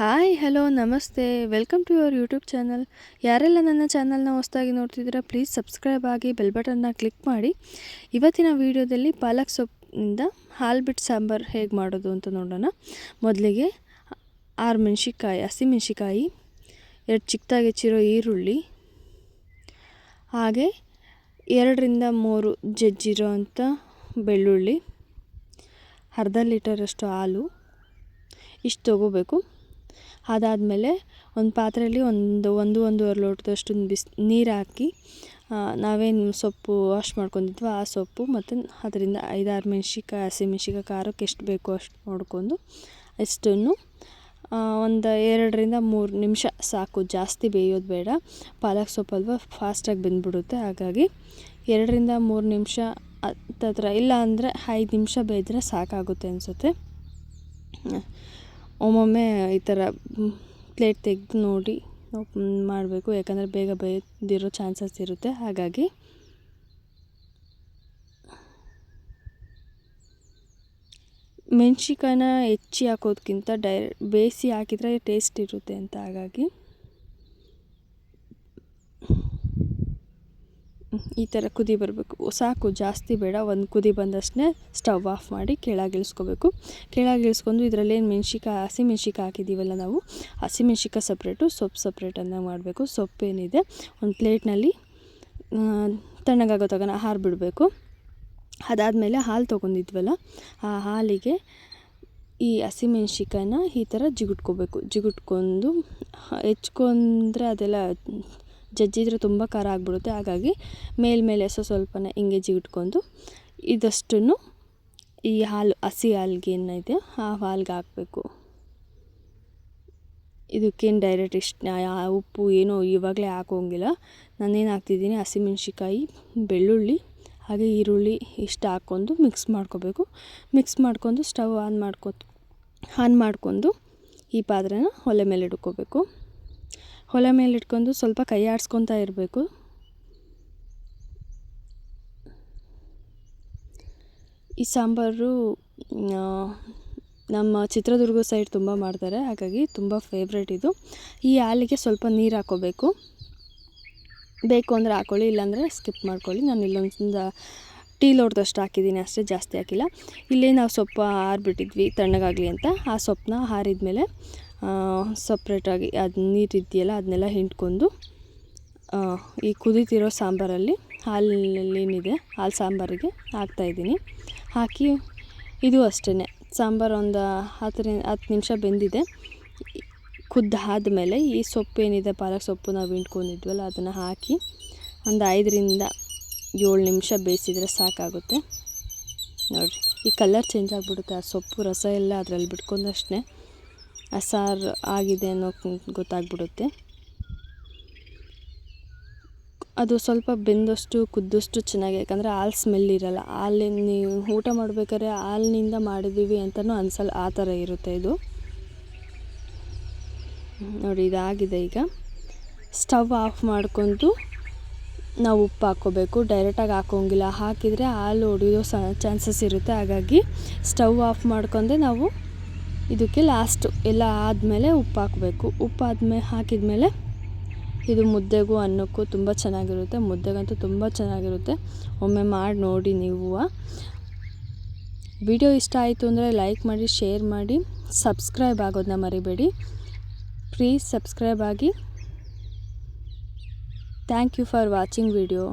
Hi hello ನಮಸ್ತೆ. Welcome to your YouTube channel ಯಾರೆಲ್ಲ ನನ್ನ ಚಾನಲ್ನ ಹೊಸದಾಗಿ ನೋಡ್ತಿದ್ದೀರಾ ಪ್ಲೀಸ್ ಸಬ್ಸ್ಕ್ರೈಬ್ ಆಗಿ ಬೆಲ್ ಬಟನ್ನ ಕ್ಲಿಕ್ ಮಾಡಿ. ಇವತ್ತಿನ ವಿಡಿಯೋದಲ್ಲಿ ಪಾಲಕ್ ಸೊಪ್ಪಿನಿಂದ ಹಾಲು ಬಿಟ್ಟು ಸಾಂಬಾರು ಹೇಗೆ ಮಾಡೋದು ಅಂತ ನೋಡೋಣ. ಮೊದಲಿಗೆ ಆರು ಮೆಣಸಿಕಾಯಿ ಹಸಿಮೆಣ್ಸಿಕಾಯಿ ಎರಡು ಚಿಕ್ಕದಾಗಿ ಹೆಚ್ಚಿರೋ ಈರುಳ್ಳಿ, ಹಾಗೆ ಎರಡರಿಂದ ಮೂರು ಜಜ್ಜಿರೋ ಅಂಥ ಬೆಳ್ಳುಳ್ಳಿ, ಅರ್ಧ ಲೀಟರಷ್ಟು ಹಾಲು, ಇಷ್ಟು ತೊಗೋಬೇಕು. ಅದಾದಮೇಲೆ ಒಂದು ಪಾತ್ರೆಯಲ್ಲಿ ಒಂದು ಒಂದು, ಒಂದೂವರೆ ಲೋಟದಷ್ಟು ಬಿಸಿ ನೀರು ಹಾಕಿ ನಾವೇನು ಸೊಪ್ಪು ವಾಶ್ ಮಾಡ್ಕೊಂಡಿದ್ವೋ ಆ ಸೊಪ್ಪು ಮತ್ತು ಅದರಿಂದ ಐದಾರು ಮೆಣ್ಸಿಕಾಯಿ ಹಸಿಮೆಣ್ಸಿಕಾಯಿ ಖಾರಕ್ಕೆ ಎಷ್ಟು ಬೇಕೋ ಅಷ್ಟು ನೋಡಿಕೊಂಡು ಅಷ್ಟನ್ನು ಒಂದು ಎರಡರಿಂದ ಮೂರು ನಿಮಿಷ ಸಾಕು. ಜಾಸ್ತಿ ಬೇಯೋದು ಬೇಡ. ಪಾಲಕ್ ಸೊಪ್ಪು ಅಲ್ವಾ ಫಾಸ್ಟಾಗಿ ಬೆಂದ್ಬಿಡುತ್ತೆ. ಹಾಗಾಗಿ ಎರಡರಿಂದ ಮೂರು ನಿಮಿಷ ಹತ್ತತ್ರ, ಇಲ್ಲ ಅಂದರೆ ಐದು ನಿಮಿಷ ಬೇಯಿದ್ರೆ ಸಾಕಾಗುತ್ತೆ ಅನಿಸುತ್ತೆ. ಒಮ್ಮೊಮ್ಮೆ ಈ ಥರ ಪ್ಲೇಟ್ ತೆಗೆದು ನೋಡಿ ಮಾಡಬೇಕು, ಯಾಕಂದರೆ ಬೇಗ ಬೇಯದಿರೋ ಚಾನ್ಸಸ್ ಇರುತ್ತೆ. ಹಾಗಾಗಿ ಮೆಣ್ಸಿಕಾಯಿನ ಹೆಚ್ಚಿ ಹಾಕೋದ್ಕಿಂತ ಡೈರೆ ಬೇಯಿಸಿ ಹಾಕಿದರೆ ಟೇಸ್ಟ್ ಇರುತ್ತೆ ಅಂತ ಹಾಗಾಗಿ ಈ ಥರ ಕುದಿ ಬರಬೇಕು. ಸಾಕು, ಜಾಸ್ತಿ ಬೇಡ. ಒಂದು ಕುದಿ ಬಂದಷ್ಟೇ ಸ್ಟವ್ ಆಫ್ ಮಾಡಿ ಕೆಳಗಿಳಿಸ್ಕೋಬೇಕು. ಕೆಳಗಿಳಿಸ್ಕೊಂಡು ಇದರಲ್ಲೇನು ಮೆಣ್ಸಿಕಾಯಿ ಹಸಿ ಮೆಣ್ಸಿಕಾಯಿ ಹಾಕಿದ್ದೀವಲ್ಲ ನಾವು, ಹಸಿ ಮೆಣ್ಸಿಕಾಯಿ ಸಪ್ರೇಟು ಸೊಪ್ಪು ಸಪ್ರೇಟನ್ನು ಮಾಡಬೇಕು. ಸೊಪ್ಪೇನಿದೆ ಒಂದು ಪ್ಲೇಟ್ನಲ್ಲಿ ತಣ್ಣಗಾಗೋ ತಗೋಣ ಹಾರು ಬಿಡಬೇಕು ಅದಾದಮೇಲೆ ಹಾಲು ತೊಗೊಂಡಿದ್ವಲ್ಲ, ಆ ಹಾಲಿಗೆ ಈ ಹಸಿಮೆಣ್ಸಿಕಾಯನ್ನ ಈ ಥರ ಜಿಗುಟ್ಕೋಬೇಕು. ಜಿಗುಟ್ಕೊಂಡು, ಹೆಚ್ಕೊಂಡ್ರೆ ಅದೆಲ್ಲ ಜಜ್ಜಿದ್ರೆ ತುಂಬ ಖಾರ ಆಗಿಬಿಡುತ್ತೆ. ಹಾಗಾಗಿ ಮೇಲ್ಮೇಲೆ ಸ್ವಲ್ಪ ಸ್ವಲ್ಪನೇ ಹಿಂಗೆ ಜಿಗಿಟ್ಕೊಂಡು ಇದಷ್ಟನ್ನು ಈ ಹಾಲು, ಹಸಿ ಹಾಲ್ಗೆ ಏನಿದೆ ಆ ಹಾಲ್ಗೆ ಹಾಕಬೇಕು. ಇದಕ್ಕೇನು ಡೈರೆಕ್ಟ್ ಇಷ್ಟು ಉಪ್ಪು ಏನೋ ಇವಾಗಲೇ ಹಾಕೋಂಗಿಲ್ಲ. ನಾನೇನು ಹಾಕ್ತಿದ್ದೀನಿ ಹಸಿಮೆಣ್ಸಿಕಾಯಿ ಬೆಳ್ಳುಳ್ಳಿ, ಹಾಗೆ ಈರುಳ್ಳಿ ಇಷ್ಟು ಹಾಕ್ಕೊಂಡು ಮಿಕ್ಸ್ ಮಾಡ್ಕೋಬೇಕು. ಮಿಕ್ಸ್ ಮಾಡ್ಕೊಂಡು ಸ್ಟವ್ ಆನ್ ಮಾಡ್ಕೊ ಆನ್ ಮಾಡ್ಕೊಂಡು ಈ ಪಾತ್ರೆನ ಒಲೆ ಮೇಲೆ ಇಟ್ಕೋಬೇಕು. ಒಲೆ ಮೇಲೆ ಇಟ್ಕೊಂಡು ಸ್ವಲ್ಪ ಕೈ ಆಡಿಸ್ಕೊತಾ ಇರಬೇಕು. ಈ ಸಾಂಬಾರು ನಮ್ಮ ಚಿತ್ರದುರ್ಗ ಸೈಡ್ ತುಂಬ ಮಾಡ್ತಾರೆ. ಹಾಗಾಗಿ ತುಂಬ ಫೇವ್ರೇಟ್ ಇದು. ಈ ಹಾಲಿಗೆ ಸ್ವಲ್ಪ ನೀರು ಹಾಕೋಬೇಕು. ಬೇಕು ಅಂದರೆ ಹಾಕೊಳ್ಳಿ, ಇಲ್ಲಾಂದರೆ ಸ್ಕಿಪ್ ಮಾಡ್ಕೊಳ್ಳಿ. ನಾನು ಇಲ್ಲೊಂದು ಟೀ ಲೋಡ್ದಷ್ಟು ಹಾಕಿದ್ದೀನಿ. ಅಷ್ಟೇ ಜಾಸ್ತಿ ಹಾಕಿಲ್ಲ. ಇಲ್ಲೇ ನಾವು ಸೊಪ್ಪು ಹಾರಿಬಿಟ್ಟಿದ್ವಿ ತಣ್ಣಗಾಗಲಿ ಅಂತ. ಆ ಸೊಪ್ಪನ್ನ ಹಾರಿದ ಮೇಲೆ ಸಪ್ರೇಟಾಗಿ ಅದು ನೀರು ಇದೆಯಲ್ಲ ಅದನ್ನೆಲ್ಲ ಹಿಂಡ್ಕೊಂಡು ಈ ಕುದೀತಿರೋ ಸಾಂಬಾರಲ್ಲಿ ಹಾಲಲ್ಲೇನಿದೆ, ಹಾಲು ಸಾಂಬಾರಿಗೆ ಹಾಕ್ತಾಯಿದ್ದೀನಿ ಹಾಕಿ, ಇದು ಅಷ್ಟೇ ಸಾಂಬಾರು ಒಂದು ಹತ್ತರಿಂದ ಹತ್ತು ನಿಮಿಷ ಬೆಂದಿದೆ. ಕುದ್ದಾದಮೇಲೆ ಈ ಸೊಪ್ಪು ಏನಿದೆ ಪಾಲಕ್ ಸೊಪ್ಪು ನಾವು ಹಿಂಡ್ಕೊಂಡಿದ್ವಲ್ಲ, ಅದನ್ನು ಹಾಕಿ ಒಂದು ಐದರಿಂದ ಏಳು ನಿಮಿಷ ಬೇಯಿಸಿದರೆ ಸಾಕಾಗುತ್ತೆ. ನೋಡಿರಿ, ಈ ಕಲರ್ ಚೇಂಜ್ ಆಗಿಬಿಡುತ್ತೆ. ಆ ಸೊಪ್ಪು ರಸ ಎಲ್ಲ ಅದರಲ್ಲಿ ಬಿಟ್ಕೊಂಡಷ್ಟೇ ಸಾರು ಆಗಿದೆ ಅನ್ನೋ ಗೊತ್ತಾಗ್ಬಿಡುತ್ತೆ. ಅದು ಸ್ವಲ್ಪ ಬೆಂದಷ್ಟು, ಕುದ್ದಷ್ಟು ಚೆನ್ನಾಗಿ, ಯಾಕಂದರೆ ಹಾಲು ಸ್ಮೆಲ್ ಇರಲ್ಲ. ಹಾಲಿನ ನೀವು ಊಟ ಮಾಡ್ಬೇಕಾದ್ರೆ ಹಾಲಿನಿಂದ ಮಾಡಿದ್ದೀವಿ ಅಂತಲೂ ಅನ್ಸಲ್ಲ, ಆ ಥರ ಇರುತ್ತೆ ಇದು. ನೋಡಿ, ಇದಾಗಿದೆ ಈಗ. ಸ್ಟವ್ ಆಫ್ ಮಾಡ್ಕೊಂಡು ನಾವು ಉಪ್ಪು ಹಾಕ್ಕೋಬೇಕು. ಡೈರೆಕ್ಟಾಗಿ ಹಾಕೋಂಗಿಲ್ಲ. ಹಾಕಿದರೆ ಹಾಲು ಹೊಡೆಯೋ ಚಾನ್ಸಸ್ ಇರುತ್ತೆ. ಹಾಗಾಗಿ ಸ್ಟವ್ ಆಫ್ ಮಾಡ್ಕೊಂಡೆ ನಾವು ಇದಕ್ಕೆ ಲಾಸ್ಟು ಎಲ್ಲ ಆದಮೇಲೆ ಉಪ್ಪು ಹಾಕಬೇಕು. ಉಪ್ಪು ಆದಮೇಲೆ ಹಾಕಿದಮೇಲೆ ಇದು ಮುದ್ದೆಗೂ ಅನ್ನಕ್ಕೂ ತುಂಬ ಚೆನ್ನಾಗಿರುತ್ತೆ. ಮುದ್ದೆಗಂತೂ ತುಂಬ ಚೆನ್ನಾಗಿರುತ್ತೆ. ಒಮ್ಮೆ ಮಾಡಿ ನೋಡಿ ನೀವು. ವಿಡಿಯೋ ಇಷ್ಟ ಆಯಿತು ಅಂದರೆ ಲೈಕ್ ಮಾಡಿ ಶೇರ್ ಮಾಡಿ ಸಬ್ಸ್ಕ್ರೈಬ್ ಆಗೋದನ್ನ ಮರಿಬೇಡಿ. ಪ್ಲೀಸ್ ಸಬ್ಸ್ಕ್ರೈಬ್ ಆಗಿ. Thank you for watching video